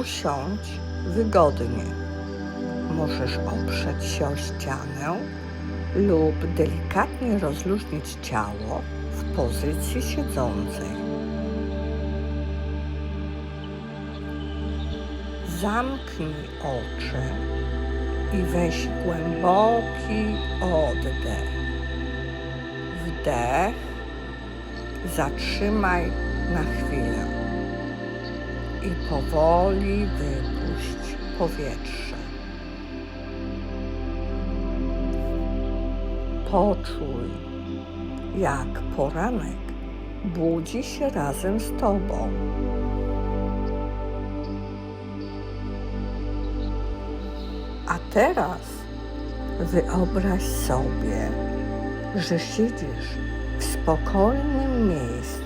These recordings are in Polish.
Usiądź wygodnie. Możesz oprzeć się o ścianę lub delikatnie rozluźnić ciało w pozycji siedzącej. Zamknij oczy i weź głęboki oddech. Wdech. Zatrzymaj na chwilę i powoli wypuść powietrze. Poczuj, jak poranek budzi się razem z Tobą. A teraz wyobraź sobie, że siedzisz w spokojnym miejscu,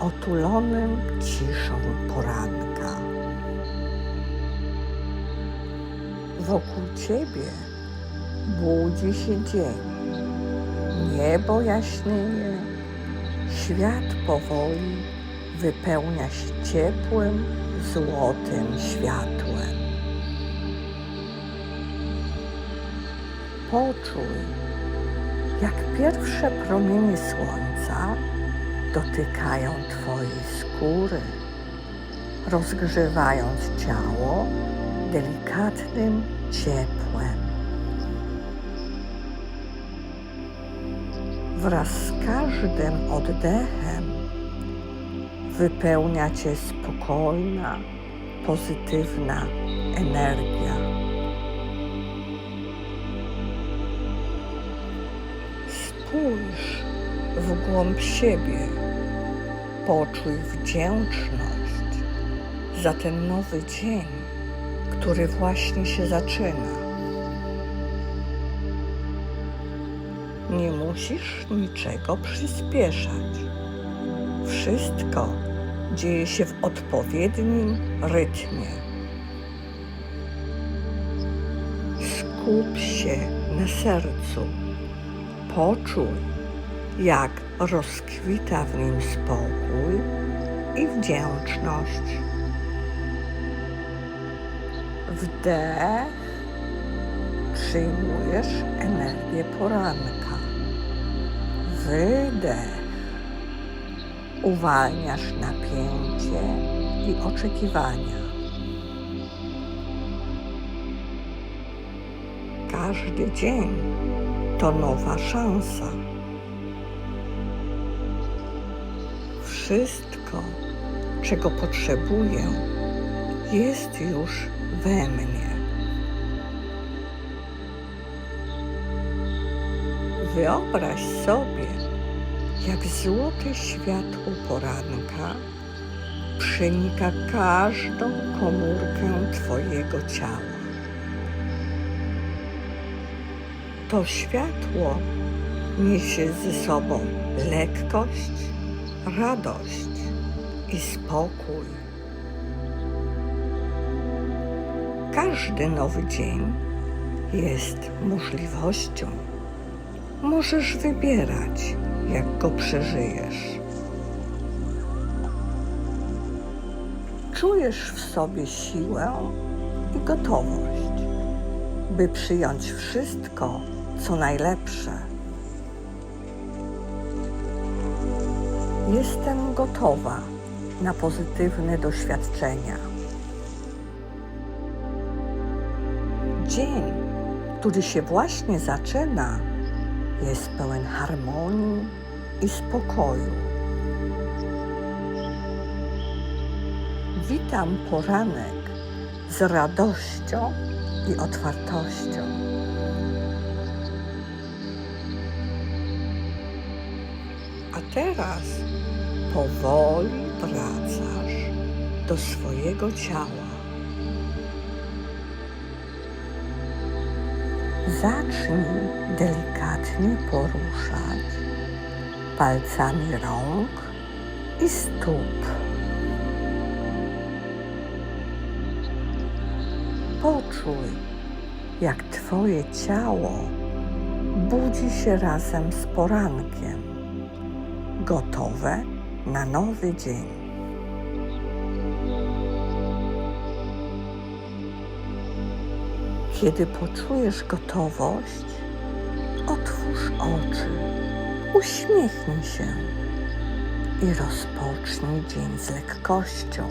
otulonym ciszą poranka. Wokół ciebie budzi się dzień. Niebo jaśnieje, świat powoli wypełnia się ciepłym, złotym światłem. Poczuj, jak pierwsze promienie słońca dotykają Twojej skóry, rozgrzewając ciało delikatnym ciepłem. Wraz z każdym oddechem wypełnia Cię spokojna, pozytywna energia. Spójrz w głąb siebie, poczuj wdzięczność za ten nowy dzień, który właśnie się zaczyna. Nie musisz niczego przyspieszać. Wszystko dzieje się w odpowiednim rytmie. Skup się na sercu. Poczuj, jak rozkwita w nim spokój i wdzięczność. Wdech, przyjmujesz energię poranka. Wydech, uwalniasz napięcie i oczekiwania. Każdy dzień to nowa szansa. Wszystko, czego potrzebuję, jest już we mnie. Wyobraź sobie, jak złote światło poranka przenika każdą komórkę Twojego ciała. To światło niesie ze sobą lekkość, radość i spokój. Każdy nowy dzień jest możliwością. Możesz wybierać, jak go przeżyjesz. Czujesz w sobie siłę i gotowość, by przyjąć wszystko, co najlepsze. Jestem gotowa na pozytywne doświadczenia. Dzień, który się właśnie zaczyna, jest pełen harmonii i spokoju. Witam poranek z radością i otwartością. A teraz powoli wracasz do swojego ciała. Zacznij delikatnie poruszać palcami rąk i stóp. Poczuj, jak Twoje ciało budzi się razem z porankiem, gotowe na nowy dzień. Kiedy poczujesz gotowość, otwórz oczy, uśmiechnij się i rozpocznij dzień z lekkością.